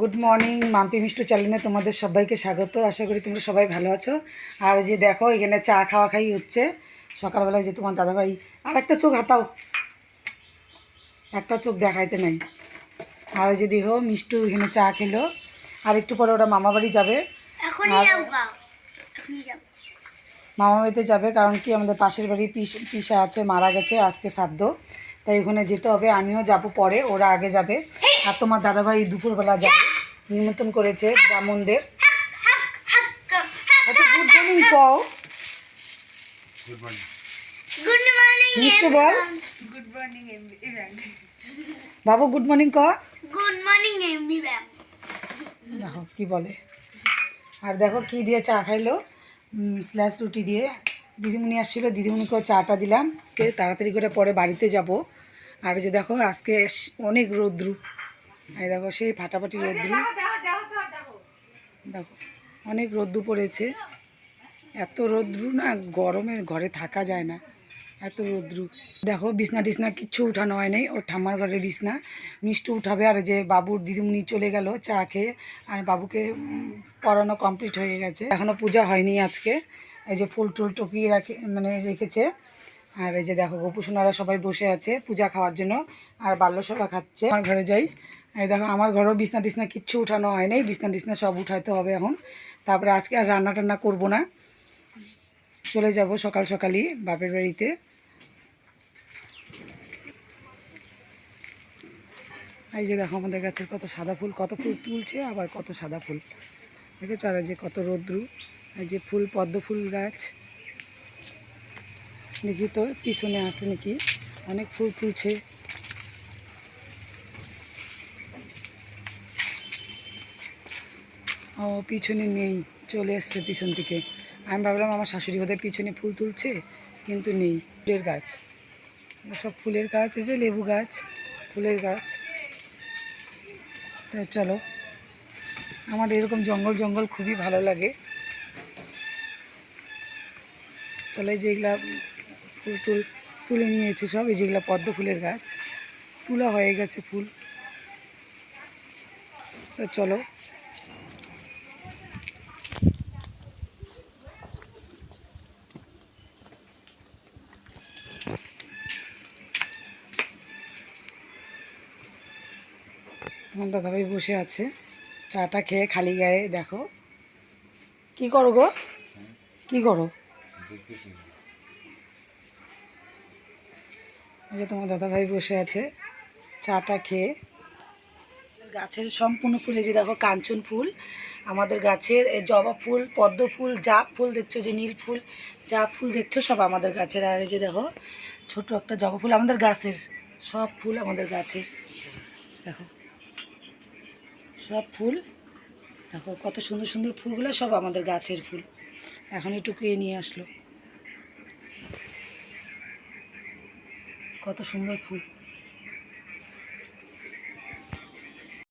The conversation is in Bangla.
গুড মর্নিং মাম্পি মিষ্টু চ্যানেলে তোমাদের সবাইকে স্বাগত। আশা করি তোমরা সবাই ভালো আছো। আর যে দেখো এখানে চা খাওয়া খাই হচ্ছে। সকালবেলায় যে তোমার দাদাভাই আর একটা চোখ হাতাও। একটা চোখ দেখাইতে নাই। আর যে দেখো মিষ্টু এখানে চা খেলো। আর একটু পরে ওরা মামা বাড়ি যাব। মামা বাড়িতে যাবে কারণ কি আমাদের পাশের বাড়ি পিস পিসা আছে মারা গেছে আজকে সাধ্য তাই ওখানে যেতে হবে আমিও যাব পরে ওরা আগে যাবে। আর তোমার দাদাভাই দুপুরবেলা যাবে। নিমন্ত্রণ করেছে ব্রাহ্মণদের। গুড মর্নিং কও। গুড মর্নিং মিষ্টি বল বাবু গুড মর্নিং ক গুড মর্নিং এমবি দেখো কি বলে? আর দেখো কি দিয়ে চা খাইলো? স্ল্যাশ রুটি দিয়ে। দিদিমণি আসছিল, দিদিমণিকেও চাটা দিলাম। কে তাড়াতাড়ি করে পরে বাড়িতে যাব। আর যে দেখো, আজকে অনেক রৌদ্রু। এই দেখো, সেই ফাটাফাটি রৌদ্রু। দেখো, অনেক রৌদ্রু পড়েছে। এত রৌদ্রু না গরমে ঘরে থাকা যায় না। এত রৌদ্রু। দেখো, বিছনা টিছনা কিচ্ছু উঠানো হয় নাই। ওর ঠাম্মার ঘরে বিছনা। মিষ্টি উঠাবে আর যে বাবুর দিদিমণি চলে গেল চা খেয়ে। আর বাবুকে পড়ানো কমপ্লিট হয়ে গেছে। এখনও পূজা হয়নি আজকে। এই যে ফুল টুল টুকিয়ে রাখে মানে রেখেছে। আর এই যে দেখো, গোপুসোনারা সবাই বসে আছে পূজা খাওয়ার জন্য, আর বাল্যসভা খাচ্ছে। আমার ঘরে যাই। এই দেখো, আমার ঘরেও বিছনা টিছনা কিচ্ছু উঠানো হয় নাই, বিছনা টিছনা সব উঠাইতে হবে এখন। তারপরে আজকে আর রান্না টান্না করব না। চলে যাব সকাল সকালই বাপের বাড়িতে। এই যে দেখো, আমাদের গাছের কত সাদা ফুল, কত ফুল তুলছে, আবার কত সাদা ফুল। দেখেছ? আর যে কত রৌদ্রু। যে ফুল, পদ্ম ফুল গাছ। দেখি তো, পিছনে আছে নাকি? অনেক ফুল তুলছে। ও, পিছনে নেই, চলে এসছে পিছন থেকে। আমি ভাবলাম, আমার শাশুড়ি বোধহয় পিছনে ফুল তুলছে, কিন্তু নেই, ফুলের গাছ। সব ফুলের গাছ আছে লেবু গাছ, ফুলের গাছ। তো চলো আমার এরকম জঙ্গল জঙ্গল খুবই ভালো লাগে। চলো যেগুলা ফুল টুল তুলে নিয়েছে সব, এই যেগুলা পদ্ম ফুলের গাছ। তুলা হয়ে গেছে ফুল। তো চলো। আমার দাদাভাই বসে আছে। চাটা খেয়ে খালি গায়ে, দেখো। কি করো গো? কি করো? এই যে তোমার দাদাভাই বসে আছে, চাটা খেয়ে। গাছের সম্পূর্ণ ফুল, এই যে দেখো কাঞ্চন ফুল, আমাদের গাছের জবা ফুল, পদ্ম ফুল, জাপ ফুল দেখছ যে নীল ফুল, জাপ ফুল দেখছ সব আমাদের গাছের, আর এই যে দেখো ছোট একটা জবা ফুল আমাদের গাছের, সব ফুল আমাদের গাছের। দেখো, সব ফুল, দেখো কত সুন্দর সুন্দর ফুলগুলো সব আমাদের গাছের ফুল। এখন একটু কুয়ে নিয়ে আসলো। কত সুন্দর ফুল।